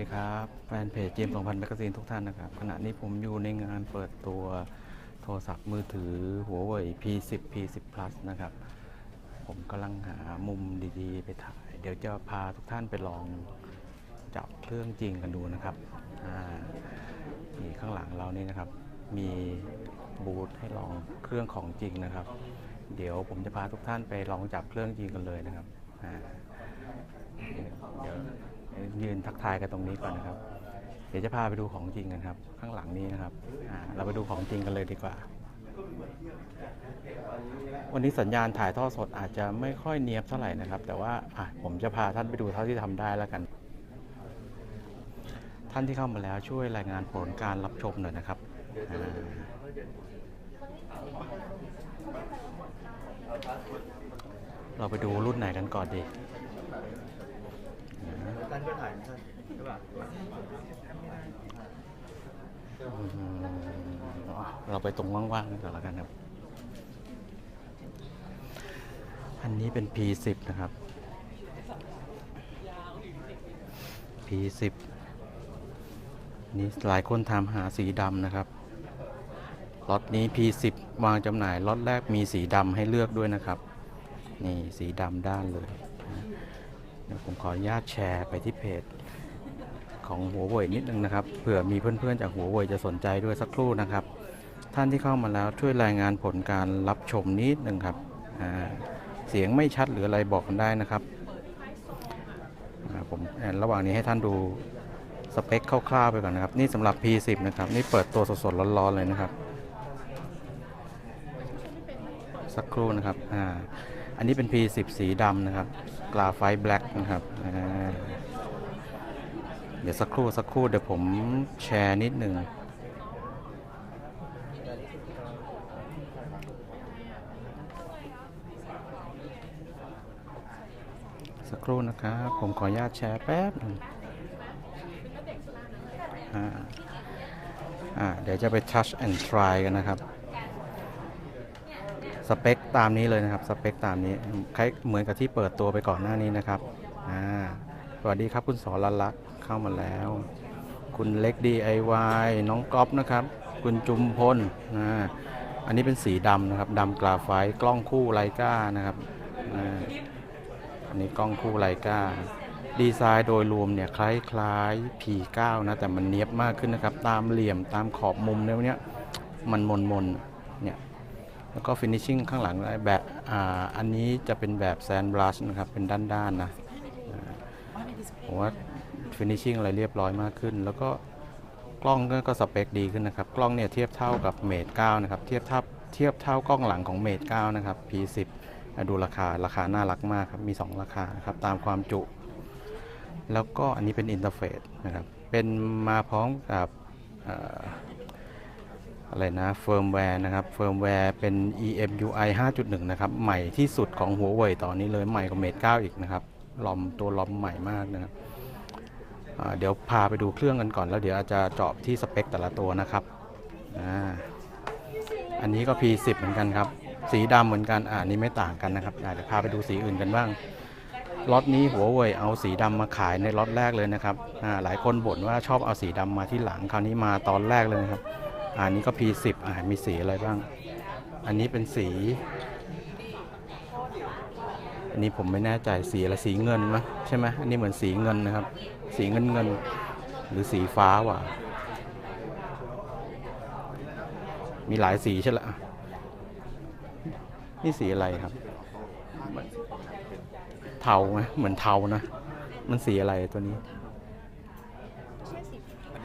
ดีครับแฟนเพจเจมส์สองพันแมกกาซีนทุกท่านนะครับ ขณะนี้ผมอยู่ในงานเปิดตัวโทรศัพท์มือถือหัวเว่ย P10 P10 Plus นะครับ ผมกำลังหามุมดีๆ ไปถ่าย เดี๋ยวจะพาทุกท่านไปลองจับเครื่องจริงกันดูนะครับอ่านี่ข้างหลังเรานี่นะครับ มีบูธให้ลองเครื่องของจริงนะครับ เดี๋ยวผมจะพาทุกท่านไปลองจับเครื่องจริงกันเลยนะครับอ่าเดี๋ยว ยืนทักทายกันตรงนี้ก่อนนะครับ เดี๋ยวจะพาไปดูของจริงกันครับ ข้างหลังนี้นะครับเราไปดูของจริงกันเลยดีกว่า วันนี้สัญญาณถ่ายทอดสดอาจจะไม่ค่อยเนียบเท่าไหร่นะครับ แต่ว่าผมจะพาท่านไปดูเท่าที่ทำได้แล้วกัน ท่านที่เข้ามาแล้วช่วยรายงานผลการรับชมหน่อยนะครับเราไปดูรุ่นไหนกันก่อนดี ท่านก็ถ่ายท่านใช่ป่ะอืมเราไปตรงว่างๆกันก่อนแล้วกันครับ อันนี้เป็น P10 นะครับ P10 นี่หลายคนถามหาสีดำนะครับล็อตนี้ P10 วางจำหน่ายล็อตแรกมีสีดำให้เลือกด้วยนะครับ นี่สีดำด้านเลยนะ ดี๋ยวผมขออนุญาตแชร์ไปที่เพจของหัวเว่ยนิดนึงนะครับ เผื่อมีเพื่อนๆจากหัวเว่ยจะสนใจด้วยสักครู่นะครับ ท่านที่เข้ามาแล้วช่วยรายงานผลการรับชมนิดนึงครับ เสียงไม่ชัดหรืออะไรบอกกันได้นะครับผมระหว่างนี้ให้ท่านดูสเปคคร่าวๆไปก่อนนะครับ นี่สำหรับ P10 นะครับ นี่เปิดตัวสดๆร้อนๆเลยนะครับ สักครู่นะครับ อ่า อันนี้เป็น P10 สีดำนะครับ กราไฟแบล็กนะครับเดี๋ยวสักครู่สักครู่เดี๋ยวผมแชร์นิดหนึ่งสักครู่นะครับผมขออนุญาตแชร์แป๊บนึงอ่าเดี๋ยวจะไป touch and try กันนะครับ สเปคตามนี้เลยนะครับสเปคตามนี้คล้ายเหมือนกับที่เปิดตัวไปก่อนหน้านี้นะครับอ่าสวัสดีครับคุณสอนลักเข้ามาแล้ว คุณเล็ก DIY น้องก๊อฟนะครับ คุณจุมพลอ่าอันนี้เป็นสีดำนะครับดำกราไฟกล้องคู่ไลกานะครับอ่าอันนี้กล้องคู่ไลกาดีไซน์โดยรวมเนี่ยคล้ายๆ P9 นะแต่มันเนียบมากขึ้นนะครับ ตามเหลี่ยมตามขอบมุมเนี่ยเนี้ยมันมนมนๆเนี่ย แล้วก็ฟินิชชิ่งข้างหลังแบบอ่าอันนี้จะเป็นแบบแซนบลัชนะครับ เป็นด้านๆนะผมว่าฟินิชชิ่งอะไรเรียบร้อยมากขึ้น แล้วก็กล้องก็สเปคดีขึ้นนะครับ กล้องเนี่ยเทียบเท่ากับเมท9นะครับ เทียบเท่าเทียบเท่ากล้องหลังของเมท9นะครับ P10 ดูราคาราคาน่ารักมากครับมี 2 ราคาครับตามความจุ แล้วก็อันนี้เป็นอินเทอร์เฟซนะครับ เป็นมาพร้อมกับ อะไรนะเฟิร์มแวร์นะครับเฟิร์มแวร์เป็น EMUI 5.1 นะครับ ใหม่ที่สุดของหัวเว่ยตอนนี้เลยใหม่กว่าเมท9อีกนะครับลอมตัวลอมใหม่มากนะครับเดี๋ยวพาไปดูเครื่องกันก่อน แล้วเดี๋ยวอาจจะเจาะที่สเปคแต่ละตัวนะครับอันนี้ก็ P10 เหมือนกันครับ สีดำเหมือนกันอ่านี้ไม่ต่างกันนะครับเดี๋ยวพาไปดูสีอื่นกันบ้างล็อตนี้หัวเว่ยเอาสีดำมาขายในล็อตแรกเลยนะครับหลายคนบ่นว่าชอบเอาสีดำมาที่หลังคราวนี้มาตอนแรกเลยนะครับ อันนี้ก็ P10 อ่ามีสีอะไรบ้าง อันนี้เป็นสี อันนี้ผมไม่แน่ใจสีอะไรสีเงินไหมใช่ไหมอันนี้เหมือนสีเงินนะครับ สีเงินเงิน หรือสีฟ้าว่ะ มีหลายสีใช่ละนี่สีอะไรครับ เทาไหมเหมือนเทานะ มันสีอะไรตัวนี้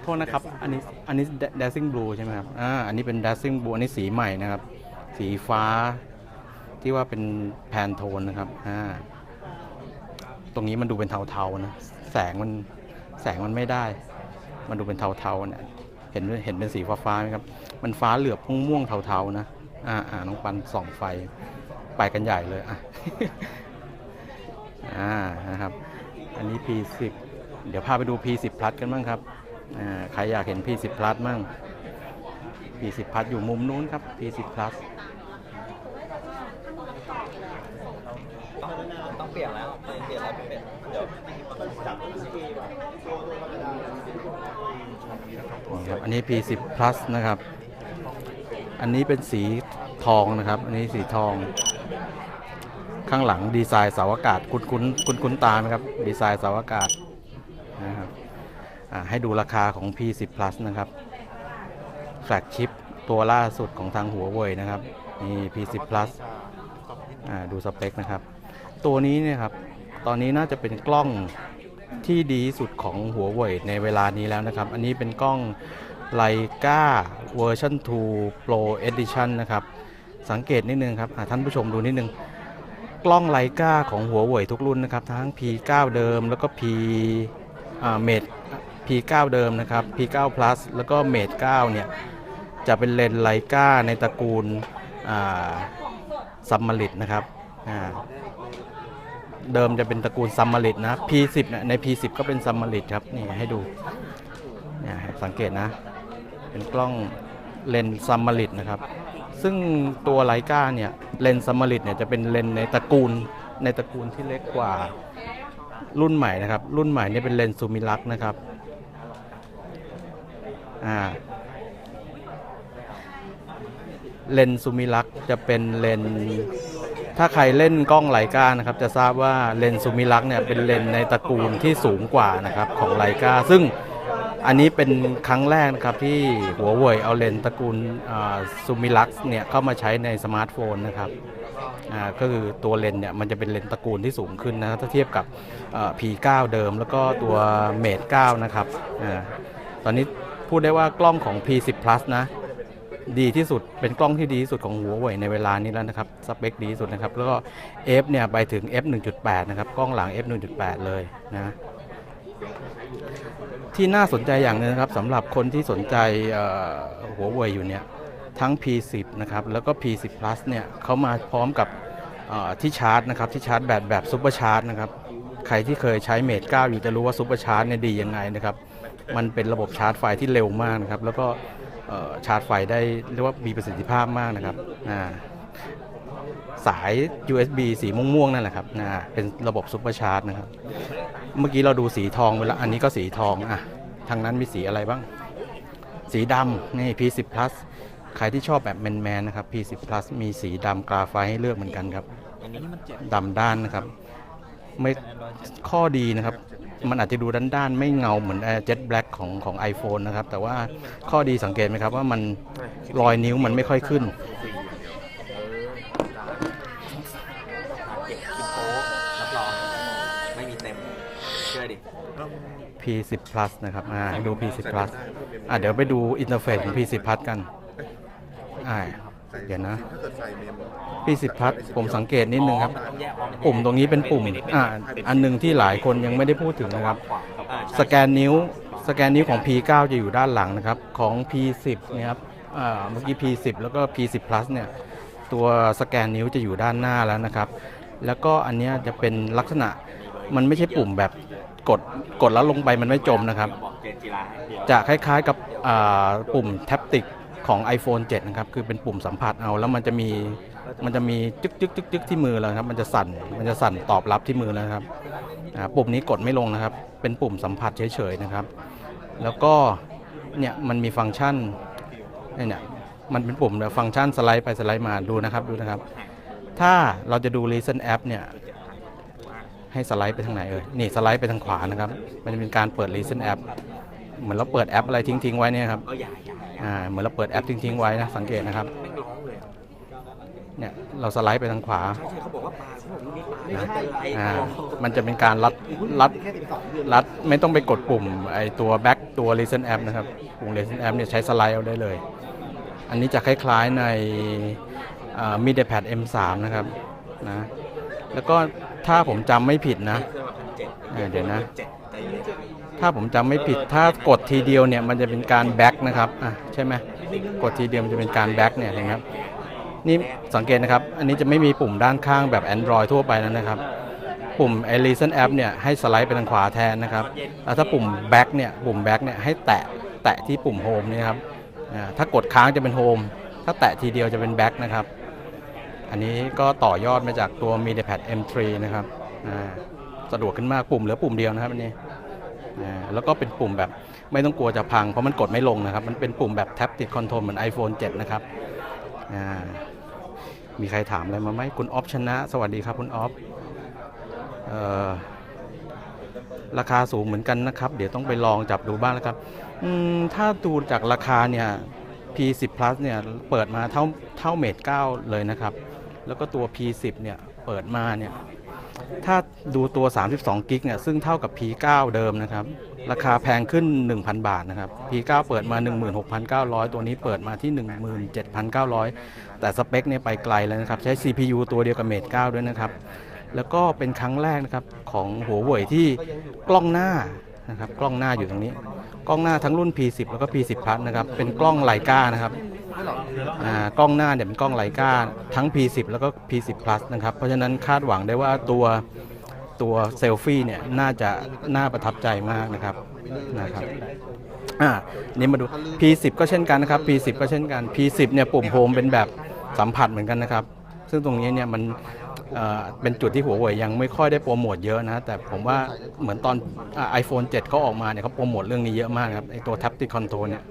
โทษนะครับ อันนี้ อันนี้ dancing blue ใช่ไหมครับ อ่า อันนี้เป็น dancing blue อันนี้สีใหม่นะครับ สีฟ้าที่ว่าเป็นแพนโทนนะครับ อ่า ตรงนี้มันดูเป็นเทาๆนะ แสงมัน แสงมันไม่ได้ มันดูเป็นเทาๆเนี่ย เห็น เห็นเป็นสีฟ้าๆไหมครับ มันฟ้าเหลือบม่วงๆเทาๆนะ อ่าอ่าน้องปันส่องไฟ ไปกันใหญ่เลย อะ อ่า นะครับ อันนี้ P10 เดี๋ยวพาไปดู P10 Plus กันบ้างครับ ใครอยากเห็น P10 Plus มั่ง P10 Plus อยู่มุมนู้นครับ P10 Plus ต้องเปลี่ยนแล้วเปลี่ยนแล้วเปลี่ยนเดี๋ยวจับอันนี้ P10 plus นะครับ อันนี้เป็นสีทองนะครับ อันนี้สีทอง ข้างหลังดีไซน์เสาอากาศ คุ้นคุ้นคุ้นคุ้นตาไหมครับ ดีไซน์เสาอากาศ ให้ดูราคาของ P10 plus นะครับแฟลกชิปตัวล่าสุดของทางหัวเว่ยนะครับนี่ P10 plus ดูสเปคนะครับ ตัวนี้เนี่ยครับ ตอนนี้น่าจะเป็นกล้องที่ดีสุดของหัวเว่ยในเวลานี้แล้วนะครับ อันนี้เป็นกล้องไลกาเวอร์ชัน2 Pro Edition นะครับ สังเกตนิดนึงครับท่านผู้ชมดูนิดนึง กล้องไลกาของหัวเว่ยทุกรุ่นนะครับ ทั้ง P9 เดิมแล้วก็ P อ่า Mate P9 เดิมนะครับ P9 Plus แล้วก็ Mate 9เนี่ย จะเป็นเลนส์ไลกาในตระกูลซัมมาริดนะครับเดิมจะเป็นตระกูลซัมมาริดนะ P10 ใน P10 ก็เป็นซัมมาริดครับนี่ให้ดูเนี่ยสังเกตนะ เป็นกล้องเลนส์ซัมมาริดนะครับ ซึ่งตัวไลกาเนี่ยเลนส์ซัมมาริดเนี่ยจะเป็นเลนส์ในตระกูลในตระกูลที่เล็กกว่ารุ่นใหม่นะครับ รุ่นใหม่เนี่ยเป็นเลนส์ซูมิลักนะครับ อ่าเลนซูมิลักจะเป็นเลน ถ้าใครเล่นกล้องไลกานะครับ จะทราบว่าเลนซูมิลักเนี่ยเป็นเลนในตระกูลที่สูงกว่านะครับของไลกาซึ่งอันนี้เป็นครั้งแรกนะครับที่หัวเว่ยเอาเลนตระกูลซูมิลักเนี่ยเข้ามาใช้ในสมาร์ทโฟนนะครับก็คือตัวเลนเนี่ยมันจะเป็นเลนตระกูลที่สูงขึ้นนะถ้าเทียบกับ P9 เดิมแล้วก็ตัว Mate 9นะครับอตอนนี้ พูดได้ว่ากล้องของ P10 Plus นะ ดีที่สุดเป็นกล้องที่ดีที่สุดของหัวเว่ยในเวลานี้แล้วนะครับ สเปคดีที่สุดนะครับ แล้วก็ f เนี่ยไปถึง f 1.8 นะครับ กล้องหลัง f 1.8 เลยนะ ที่น่าสนใจอย่างหนึงนะครับสำหรับคนที่สนใจหัวเว่ยอยู่เนี่ยทั้ง P10 นะครับ แล้วก็ P10 Plus เนี่ยเขามาพร้อมกับที่ชาร์จนะครับ ที่ชาร์จแบตแบบซุปเปอร์ชาร์จนะครับ ใครที่เคยใช้เมท9อยู่จะรู้ว่าซุปเปอร์ชาร์จเนี่ยดียังไงนะครับ มันเป็นระบบชาร์จไฟที่เร็วมากนะครับ แล้วก็ชาร์จไฟได้เรียกว่ามีประสิทธิภาพมากนะครับสาย USB สีม่วงๆนั่นแหละครับนะเป็นระบบซุปเปอร์ชาร์จนะครับ เมื่อกี้เราดูสีทองไปแล้ว อันนี้ก็สีทองอะทางนั้นมีสีอะไรบ้าง สีดำนี่ P10 Plus ใครที่ชอบแบบแมนๆนะครับ P10 Plus มีสีดำกราไฟให้เลือกเหมือนกันครับดำด้านนะครับ ไม่ข้อดีนะครับ มันอาจจะดูด้านๆ ไม่เงาเหมือนเจ็ตแบล็กของของ iPhone นะครับ แต่ว่าข้อดีสังเกตไหมครับว่ามันรอยนิ้วมันไม่ค่อยขึ้นเจ็บกินโป๊รับรองไม่มีเต็มเชื่อดิ P10 Plus นะครับ อ่าให้ดู P10 Plus อ่าเดี๋ยวไปดูอินเทอร์เฟซของ P10 Plus กัน อ่า เดี๋ยวนะถ้าเกิดใส่เมม P10 Plus ผมสังเกตนิดนึงครับต้องแยกออกเป็นปุ่มตรงนี้เป็นปุ่มอ่าอันหนึ่งที่หลายคนยังไม่ได้พูดถึงนะครับอ่าสแกนนิ้ว สแกนนิ้วของ P9 จะอยู่ด้านหลังนะครับ ของ P10 เนี่ยครับอ่าเมื่อกี้ P10 แล้วก็ P10 Plus เนี่ย ตัวสแกนนิ้วจะอยู่ด้านหน้าแล้วนะครับ แล้วก็อันเนี้ยจะเป็นลักษณะ มันไม่ใช่ปุ่มแบบกด กดแล้วลงไปมันไม่จมนะครับบอกเจนจีราให้เดี๋ยวจะคล้ายๆกับอ่าปุ่มแท็บติก ของ iPhone 7 นะครับ คือเป็นปุ่มสัมผัสเอา แล้วมันจะมีมันจะมีจึ๊กจึ๊กจึ๊กจึ๊กที่มือเราครับ มันจะสั่นมันจะสั่นตอบรับที่มือแล้วครับปุ่มนี้กดไม่ลงนะครับ เป็นปุ่มสัมผัสเฉยๆนะครับ แล้วก็เนี่ยมันมีฟังก์ชันเนี่ยมันเป็นปุ่มฟังก์ชันสไลด์ไปสไลด์มาดูนะครับดูนะครับ ถ้าเราจะดู Listen App เนี่ยให้สไลด์ไปทางไหนเอ่ยนี่สไลด์ไปทางขวานะครับ มันจะเป็นการเปิด Listen App เหมือนเราเปิดแอปอะไรทิ้งๆไว้เนี่ยครับ อย่าอย่าอย่าอ่าเหมือนเราเปิดแอปทิ้งๆไว้นะสังเกตนะครับแม่งร้องเลยเนี่ยเราสไลด์ไปทางขวาใช่ใช่เขาบอกว่าปลาเขาบอกนี่ปลาไม่เป็นไรอ่าร้องมันจะเป็นการรัดรัดรัดไม่ต้องไปกดปุ่มไอตัว back ตัว listen app นะครับปุ่ม listen app เนี่ยใช้สไลด์เอาได้เลย อันนี้จะคล้ายๆในอ่า MediaPad M3 นะครับนะแล้วก็ถ้าผมจำไม่ผิดนะเครื่องแบบพันเจ็ดอ่าเดี๋ยวนะเจ็ดใจเย็น ถ้าผมจำไม่ผิดถ้ากดทีเดียวเนี่ยมันจะเป็นการแบ็กนะครับอะใช่ไหมกดทีเดียวมันจะเป็นการแบ็กเนี่ยเห็นไหมครับนี่สังเกตนะครับ อันนี้จะไม่มีปุ่มด้านข้างแบบ Android ทั่วไปแล้วนะครับ ปุ่ม a l i s o n App เนี่ยให้สไลด์ไปทางขวาแทนนะครับแล้วถ้าปุ่ม Back เนี่ยปุ่ม Back เนี่ยให้แตะแตะที่ปุ่ม Home นี่ครับอ่าถ้ากดค้างจะเป็น Home ถ้าแตะทีเดียวจะเป็น Back นะครับ อันนี้ก็ต่อยอดมาจากตัว MediaPad M3 นะครับอ่าสะดวกขึ้นมากปุ่มเหลือปุ่มเดียวนะครับอันนี้ แล้วก็เป็นปุ่มแบบไม่ต้องกลัวจะพังเพราะมันกดไม่ลงนะครับ มันเป็นปุ่มแบบแท็บติดคอนโทรลเหมือน iPhone 7 นะครับมีใครถามอะไรมาไหมคุณออฟชนะ สวัสดีครับคุณออฟราคาสูงเหมือนกันนะครับ เดี๋ยวต้องไปลองจับดูบ้างแล้วครับถ้าดูจากราคาเนี่ย P10 Plus เนี่ยเปิดมาเท่าเท่าเมท9เลยนะครับ แล้วก็ตัว P10 เนี่ยเปิดมาเนี่ย ถ้าดูตัว 32 กิกเนี่ยซึ่งเท่ากับ P9 เดิมนะครับ ราคาแพงขึ้น 1,000 บาทนะครับ P9 เปิดมา 16,900 ตัวนี้เปิดมาที่ 17,900 แต่สเปคเนี่ยไปไกลแล้วนะครับ ใช้ CPU ตัวเดียวกับ Mate9 ด้วยนะครับ แล้วก็เป็นครั้งแรกนะครับ ของหัวเว่ยที่กล้องหน้า นะครับกล้องหน้าอยู่ตรงนี้ กล้องหน้าทั้งรุ่น P10 แล้วก็ P10 Plus นะครับเป็นกล้องไลกานะครับอ่ากล้องหน้าเนี่ยเป็นกล้องไลกาทั้ง P10 แล้วก็ P10 Plus นะครับเพราะฉะนั้นคาดหวังได้ว่าตัวตัวเซลฟี่เนี่ยน่าจะน่าประทับใจมากนะครับนะครับอ่านี่มาดู P10 ก็เช่นกันนะครับ P10 ก็เช่นกัน P10 เนี่ยปุ่มโฮมเป็นแบบสัมผัสเหมือนกันนะครับ ซึ่งตรงนี้เนี่ยมัน เป็นจุดที่หัวเว่ยยังไม่ค่อยได้โปรโมทเยอะนะ แต่ผมว่าเหมือนตอนไอโฟน7เขาออกมาเนี่ยเขาโปรโมทเรื่องนี้เยอะมากครับไอตัว Taptic Control เนี่ย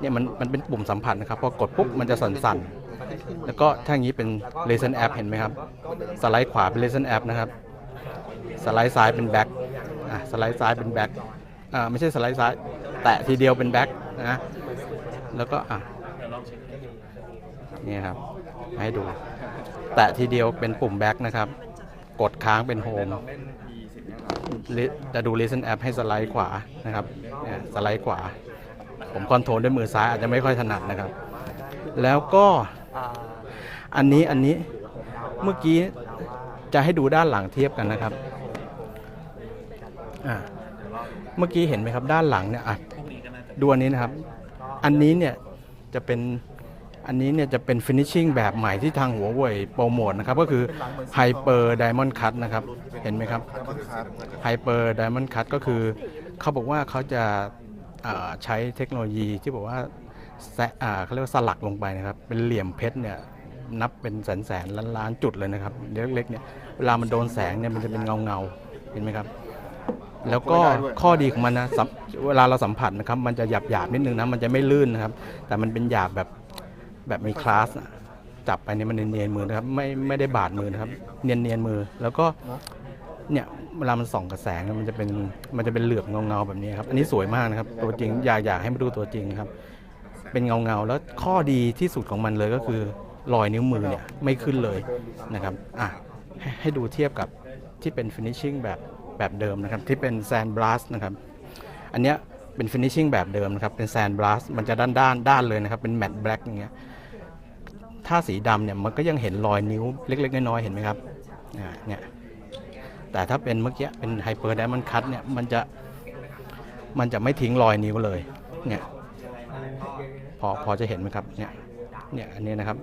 เนี่ยมันมันเป็นปุ่มสัมผัสนะครับ พอกดปุ๊บมันจะสั่นๆ แล้วก็ถ้าอย่างนี้เป็น Listen App เห็นไหมครับ สไลด์ขวาเป็น Listen App นะครับ สไลด์ซ้ายเป็น Back อะสไลด์ซ้ายเป็น Back อ่าไม่ใช่สไลด์ซ้าย แตะทีเดียวเป็น Back นะ แล้วก็อะนี่ครับ ให้ดู แตะทีเดียวเป็นปุ่ม Back นะครับ กดค้างเป็น Home จะดู Listen App ให้สไลด์ขวานะครับสไลด์ขวา ผมคอนโทรลด้วยมือซ้ายอาจจะไม่ค่อยถนัดนะครับ แล้วก็อันนี้อันนี้เมื่อกี้จะให้ดูด้านหลังเทียบกันนะครับเมื่อกี้เห็นไหมครับด้านหลังเนี่ยดูอันนี้นะครับ อันนี้เนี่ยจะเป็น อันนี้เนี่ยจะเป็น finishing แบบใหม่ที่ทางหัวเว่ยโปรโมทนะครับ ก็คือ Hyper Diamond Cut นะครับ เห็นไหมครับ Hyper Diamond Cut ก็คือ เขาบอกว่าเขาจะอ่าใช้เทคโนโลยีที่บอกว่าแซะอ่าเขาเรียกว่าสลักลงไปนะครับ เป็นเหลี่ยมเพชรเนี่ยนับเป็นแสนแสนล้านล้านๆจุดเลยนะครับเล็กๆเนี่ยเวลามันโดนแสงเนี่ยมันจะเป็นเงาเงาๆเห็นไหมครับ แล้วก็ข้อดีของมันนะสัมเวลาเราสัมผัสนะครับ มันจะหยาบหยาบๆนิดนึงนะมันจะไม่ลื่นนะครับ แต่มันเป็นหยาบแบบ แบบมีคลาสอะจับไปเนี่ยมันเนียนๆมือนะครับ ไม่ไม่ได้บาดมือนะครับ เนียนเนียนๆมือ แล้วก็เนี่ยเวลามันส่องกระแสงเนี่ยมันจะเป็นมันจะเป็นเหลือบเงาๆแบบนี้ครับ อันนี้สวยมากนะครับ ตัวจริงอยากอยากให้มาดูตัวจริงครับ เป็นเงาๆแล้วข้อดีที่สุดของมันเลยก็คือรอยนิ้วมือเนี่ยไม่ขึ้นเลยนะครับอะให้ให้ดูเทียบกับที่เป็น finishing แบบแบบเดิมนะครับที่เป็น sand blast นะครับ อันเนี้ยเป็น finishing แบบเดิมนะครับ เป็น sand blast มันจะด้านด้านด้านเลยนะครับ เป็น matte black อย่างเงี้ย ถ้าสีดำเนี่ยมันก็ยังเห็นรอยนิ้วเล็ก ๆ น้อยๆเห็นไหมครับเนี่ยแต่ถ้าเป็นเมื่อกี้เป็นไฮเปอร์ไดมอนด์คัตเนี่ยมันจะมันจะไม่ทิ้งรอยนิ้วเลยเนี่ยพอพอจะเห็นไหมครับเนี่ยเนี่ยอันนี้นะครับ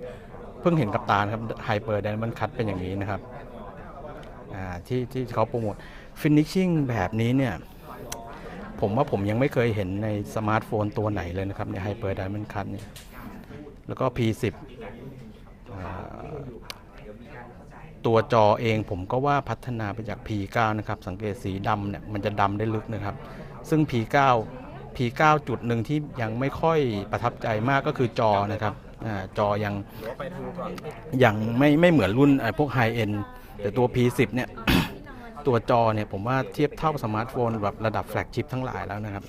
เพิ่งเห็นกับตาครับไฮเปอร์ไดมอนด์คัตเป็นอย่างนี้นะครับที่ที่เขาโปรโมทฟินิชชิ่งแบบนี้เนี่ยผมว่าผมยังไม่เคยเห็นในสมาร์ทโฟนตัวไหนเลยนะครับในไฮเปอร์ไดมอนด์คัตเนี่ย แล้วก็ P10 ตัวจอเองผมก็ว่าพัฒนาไปจาก P9 นะครับ สังเกตสีดำเนี่ยมันจะดำได้ลึกนะครับ ซึ่ง P9 P9 จุดหนึ่งที่ยังไม่ค่อยประทับใจมากก็คือจอนะครับอจอยังยังไม่ไม่เหมือนรุ่นพวกไฮเอ็นแต่ตัว P10 เนี่ย ตัวจอเนี่ยผมว่าเทียบเท่าสมาร์ทโฟนแบบระดับแฟลกชิพทั้งหลายแล้วนะครับ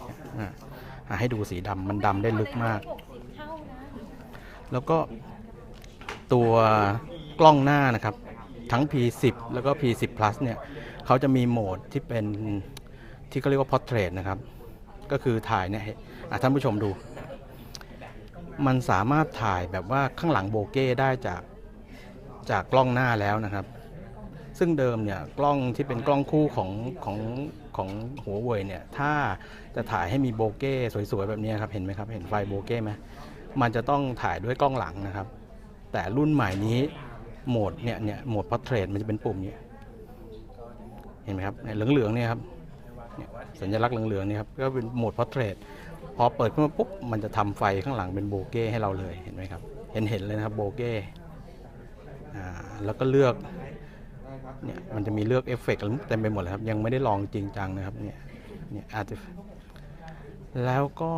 ให้ดูสีดำมันดำได้ลึกมาก แล้วก็ตัวกล้องหน้านะครับ ทั้ง P10 แล้วก็ P10 Plus เนี่ยเขาจะมีโหมดที่เป็นที่เขาเรียกว่า Portrait นะครับ ก็คือถ่ายเนี่ยท่านผู้ชมดู มันสามารถถ่ายแบบว่าข้างหลังโบเก้ได้จากจากกล้องหน้าแล้วนะครับ ซึ่งเดิมเนี่ยกล้องที่เป็นกล้องคู่ของของของหัวเว่ยเนี่ยถ้าจะถ่ายให้มีโบเก้สวยๆแบบนี้ครับเห็นไหมครับเห็นไฟโบเก้ไหม มันจะต้องถ่ายด้วยกล้องหลังนะครับ แต่รุ่นใหม่นี้โหมดเนี่ยเนี่ยโหมด portrait มันจะเป็นปุ่มนี้เห็นไหมครับเนี่ยเหลืองๆเนี่ยครับสัญลักษณ์เหลืองๆเนี่ยครับก็เป็นโหมด portrait พอเปิดขึ้นมาปุ๊บมันจะทำไฟข้างหลังเป็นโบเก้ให้เราเลยเห็นไหมครับ เห็นเห็นเลยนะครับโบเก้แล้วก็เลือกเนี่ยมันจะมีเลือกเอฟเฟกต์เต็มไปหมดเลยครับ ยังไม่ได้ลองจริงจังนะครับเนี่ยเนี่ยอาจจะแล้วก็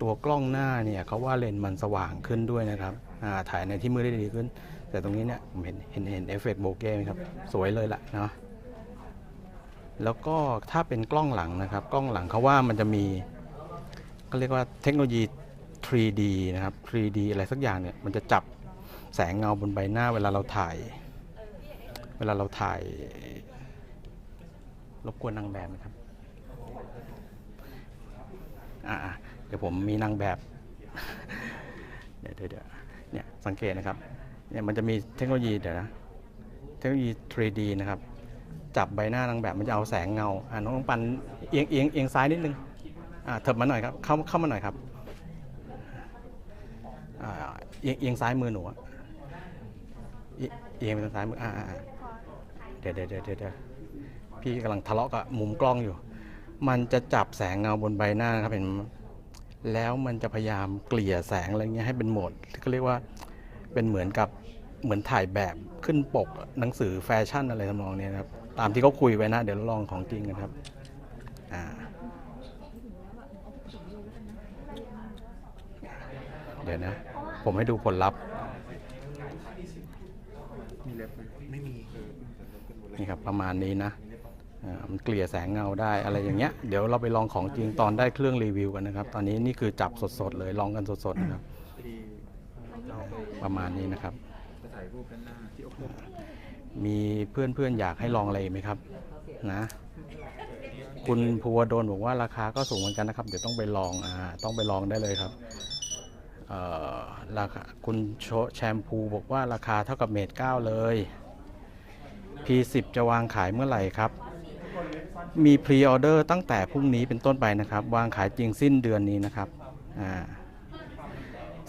ตัวกล้องหน้าเนี่ยเขาว่าเลนส์มันสว่างขึ้นด้วยนะครับถ่ายในที่มืดได้ดีขึ้น แต่ตรงนี้เนี่ยผมเห็นเห็นเห็นเอฟเฟกต์โบเก้ไหมครับ สวยเลยล่ะเนาะแล้วก็ถ้าเป็นกล้องหลังนะครับ กล้องหลังเขาว่ามันจะมีก็เรียกว่าเทคโนโลยี 3D นะครับ 3D อะไรสักอย่างเนี่ยมันจะจับแสงเงาบนใบหน้าเวลาเราถ่าย เวลาเราถ่ายรบกวนนางแบบนะครับอ่า ดี๋ยวผมมีนางแบบเดี๋ยวเดี๋ยวเนี่ยสังเกตนะครับเนี่ยมันจะมีเทคโนโลยีเดี๋ยวนะเทคโนโลยี 3D นะครับ จับใบหน้านางแบบมันจะเอาแสงเงาอ่าน้องปันเอียงเอียงเอียงซ้ายนิดนึงอ่าเถิบมาหน่อยครับเข้าเข้ามาหน่อยครับอ่าเอียงเอียงซ้ายมือหนูเอียเอียงไปทางซ้ายมืออ่าเดี๋ยวเดี๋ยวเดี๋ยวเดี๋ยวพี่กำลังทะเลาะกับมุมกล้องอยู่ มันจะจับแสงเงาบนใบหน้าครับเห็นไหม แล้วมันจะพยายามเกลี่ยแสงอะไรเงี้ยให้เป็นโหมดที่เขาเรียกว่าเป็นเหมือนกับเหมือนถ่ายแบบขึ้นปกหนังสือแฟชั่นอะไรทำนองนี้นะครับตามที่เขาคุยไว้นะ เดี๋ยวเราลองของจริงกันครับอ่าเดี๋ยวนะ ผมให้ดูผลลัพธ์นี่ครับประมาณนี้นะ มันเกลี่ยแสงเงาได้อะไรอย่างเงี้ยเดี๋ยวเราไปลองของจริงตอนได้เครื่องรีวิวกันนะครับ ตอนนี้นี่คือจับสดๆเลยลองกันสดๆนะครับที่ประมาณนี้นะครับจะถ่ายรูปด้านหน้าที่อกมีเพื่อนๆอยากให้ลองอะไรไหมครับ นะ คุณภูวดลบอกว่าราคาก็สูงเหมือนกันนะครับ เดี๋ยวต้องไปลองอ่าต้องไปลองได้เลยครับเอ่อราคาคุณโชแชมพูบอกว่าราคาเท่ากับเมตรเก้าเลย P10 จะวางขายเมื่อไหร่ครับ มีพรีออเดอร์ตั้งแต่พรุ่งนี้เป็นต้นไปนะครับ วางขายจริงสิ้นเดือนนี้นะครับ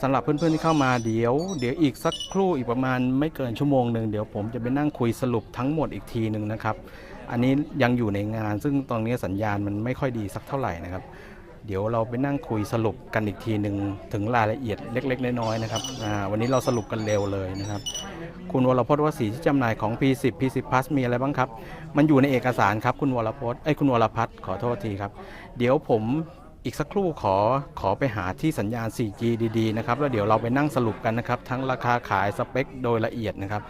สำหรับเพื่อนๆที่เข้ามาเดี๋ยว เดี๋ยวอีกสักครู่อีกประมาณไม่เกินชั่วโมงหนึ่งเดี๋ยวผมจะไปนั่งคุยสรุปทั้งหมดอีกทีหนึ่งนะครับ อันนี้ยังอยู่ในงาน ซึ่งตอนนี้สัญญาณมันไม่ค่อยดีสักเท่าไหร่นะครับ เดี๋ยวเราไปนั่งคุยสรุปกันอีกทีหนึ่งถึงรายละเอียดเล็ก ๆ น้อยๆนะครับวันนี้เราสรุปกันเร็วเลยนะครับ คุณวรพจน์ว่าสีที่จำหน่ายของ P10 P10 Plus มีอะไรบ้างครับ มันอยู่ในเอกสารครับคุณวรพจน์ไอ้คุณวรพัฒน์ขอโทษทีครับ เดี๋ยวผมอีกสักครู่ขอขอไปหาที่สัญญาณ 4G ดีๆนะครับแล้วเดี๋ยวเราไปนั่งสรุปกันนะครับ ทั้งราคาขายสเปคโดยละเอียดนะครับ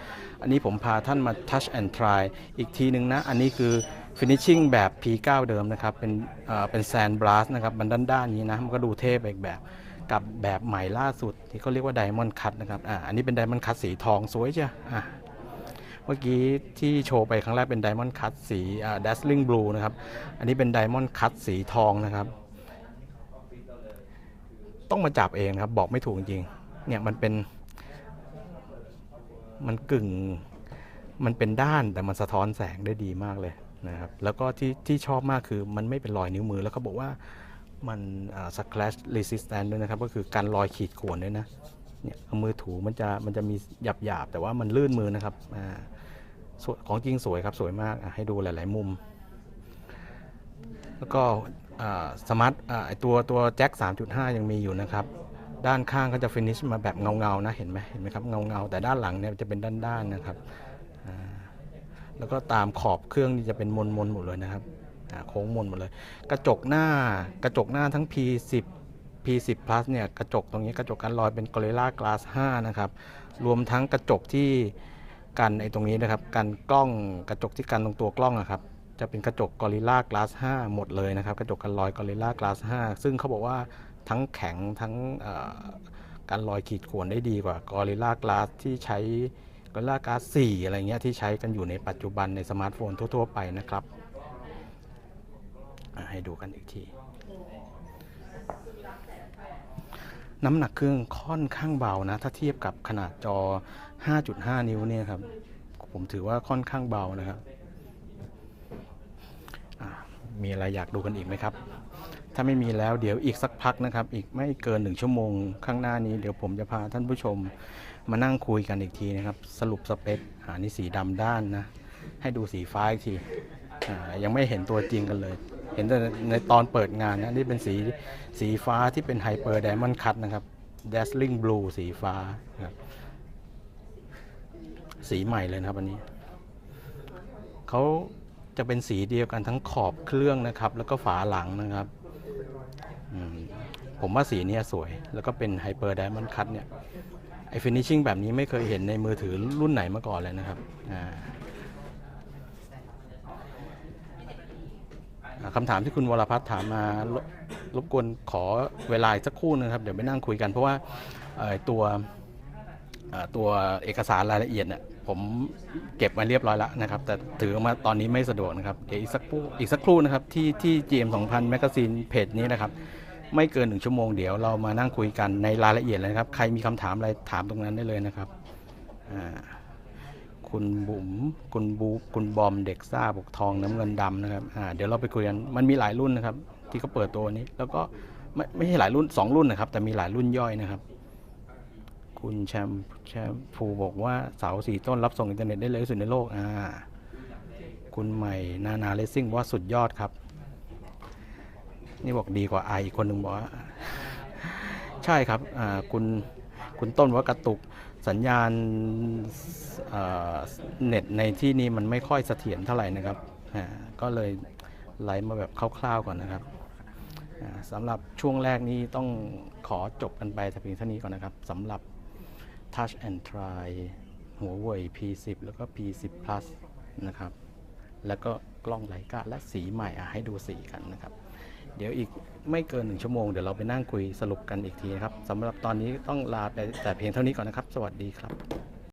อันนี้ผมพาท่านมา touch and try อีกทีหนึ่งนะ อันนี้คือ finishing แบบ P9 เดิมนะครับ เป็นเป็น sand blast นะครับมันด้านๆนี้นะ มันก็ดูเท่ไปอีกแบบกับแบบใหม่ล่าสุด ที่เขาเรียกว่า diamond cut นะครับอ่าอันนี้เป็น diamond cut สีทองสวยจ้ะอะเมื่อกี้ที่โชว์ไปครั้งแรกเป็น diamond cut สีอ่า dazzling blue นะครับ อันนี้เป็น diamond cut สีทองนะครับ ต้องมาจับเองครับ บอกไม่ถูกจริงเนี่ยมันเป็นมันกึ่ง มันเป็นด้านแต่มันสะท้อนแสงได้ดีมากเลย นะครับแล้วก็ที่ที่ชอบมากคือมันไม่เป็นรอยนิ้วมือแล้วเขาบอกว่ามันอ่า scratch resistant ด้วยนะครับ ก็คือการรอยขีดข่วนด้วยนะเนี่ยเอามือถูมันจะมันจะมีหยาบหยาบแต่ว่ามันลื่นมือนะครับอ่าของจริงสวยครับสวยมากให้ดูหลาย ๆ มุม แล้วก็สมาร์ทตัวตัวแจ็ค3.5 ยังมีอยู่นะครับ ด้านข้างก็จะฟินิชมาแบบเงา ๆ นะ เห็นไหมเห็นไหมครับ เงา ๆ แต่ด้านหลังเนี่ยจะเป็นด้าน ๆ นะครับ แล้วก็ตามขอบเครื่องนี่จะเป็นมนๆหมดเลยนะครับโค้งมนหมดเลย กระจกหน้ากระจกหน้าทั้ง P10 P10 Plus เนี่ยกระจกตรงนี้กระจกกันรอยเป็น Gorilla Glass 5 นะครับ รวมทั้งกระจกที่กันไอ้ตรงนี้นะครับกันกล้องกระจกที่กันตรงตัวกล้องอะครับจะเป็นกระจก Gorilla Glass 5 หมดเลยนะครับ กระจกกันรอย Gorilla Glass 5 ซึ่งเขาบอกว่าทั้งแข็งทั้งการรอยขีดข่วนได้ดีกว่า Gorilla Glass ที่ใช้ Gorilla Glass 4อะไรเงี้ยที่ใช้กันอยู่ในปัจจุบันในสมาร์ทโฟนทั่ว ๆ ไปนะครับให้ดูกันอีกที น้ำหนักเครื่องค่อนข้างเบานะ ถ้าเทียบกับขนาดจอ 5.5 นิ้วเนี่ยครับ ผมถือว่าค่อนข้างเบานะครับมีอะไรอยากดูกันอีกไหมครับ ถ้าไม่มีแล้วเดี๋ยวอีกสักพักนะครับ อีกไม่เกินหนึ่งชั่วโมงข้างหน้านี้เดี๋ยวผมจะพาท่านผู้ชมมานั่งคุยกันอีกทีนะครับ สรุปสเปคอ่านี่สีดำด้านนะ ให้ดูสีฟ้าอีกทียังไม่เห็นตัวจริงกันเลย เห็นแต่ในตอนเปิดงานนะนี่เป็นสีสีฟ้าที่เป็นไฮเปอร์ไดมอนด์คัตนะครับ dazzling blue สีฟ้าครับสีใหม่เลยนะครับอันนี้เขาจะเป็นสีเดียวกันทั้งขอบเครื่องนะครับ แล้วก็ฝาหลังนะครับ ผมว่าสีนี้สวย แล้วก็เป็นไฮเปอร์ไดมอนด์คัตเนี่ยไอฟินิชชิ่งแบบนี้ไม่เคยเห็นในมือถือรุ่นไหนมาก่อนเลยนะครับคำถามที่คุณวรพัฒน์ถามมารบรบกวนขอเวลาสักครู่นึงครับ เดี๋ยวไปนั่งคุยกันเพราะว่าตัวตัวเอกสารรายละเอียดเนี่ยผมเก็บมาเรียบร้อยแล้วนะครับ แต่ถือมาตอนนี้ไม่สะดวกนะครับ เดี๋ยวอีกสักครู่อีกสักครู่นะครับ ที่ที่ GM 2000 Magazine เพจนี้นะครับ ไม่เกินหนึ่งชั่วโมงเดี๋ยวเรามานั่งคุยกันในรายละเอียดเลยนะครับ ใครมีคำถามอะไรถามตรงนั้นได้เลยนะครับคุณบุ๋มคุณบูคุณบอมเด็กซ่าบกทองน้ำเงินดำนะครับเดี๋ยวเราไปคุยกันมันมีหลายรุ่นนะครับ ที่เขาเปิดตัวนี้ แล้วก็ไม่ไม่ใช่หลายรุ่นสองรุ่นนะครับ แต่มีหลายรุ่นย่อยนะครับ คุณแชมป์แชมพูบอกว่าเสาสีต้นรับส่งอินเทอร์เน็ตได้เร็วที่สุดในโลกอ่าคุณใหม่นานาเลสซิ่งว่าสุดยอดครับ นี่บอกดีกว่าไออีกคนหนึ่งบอกว่าใช่ครับอ่าคุณคุณต้นว่ากระตุกสัญญาณเอ่อเน็ตในที่นี้มันไม่ค่อยเสถียรเท่าไหร่นะครับอ่าก็เลยไลฟ์มาแบบคร่าวๆก่อนนะครับอ่าสำหรับช่วงแรกนี้ต้องขอจบกันไปแต่เพียงเท่านี้ก่อนนะครับสำหรับ Touch and Try หัวเว่ย P10 แล้วก็ P10 Plus นะครับ แล้วก็กล้องไลกาและสีใหม่อะให้ดูสีกันนะครับ เดี๋ยวอีกไม่เกินหนึ่งชั่วโมงเดี๋ยวเราไปนั่งคุยสรุปกันอีกทีนะครับสำหรับตอนนี้ต้องลาไปแต่เพียงเท่านี้ก่อนนะครับ สวัสดีครับ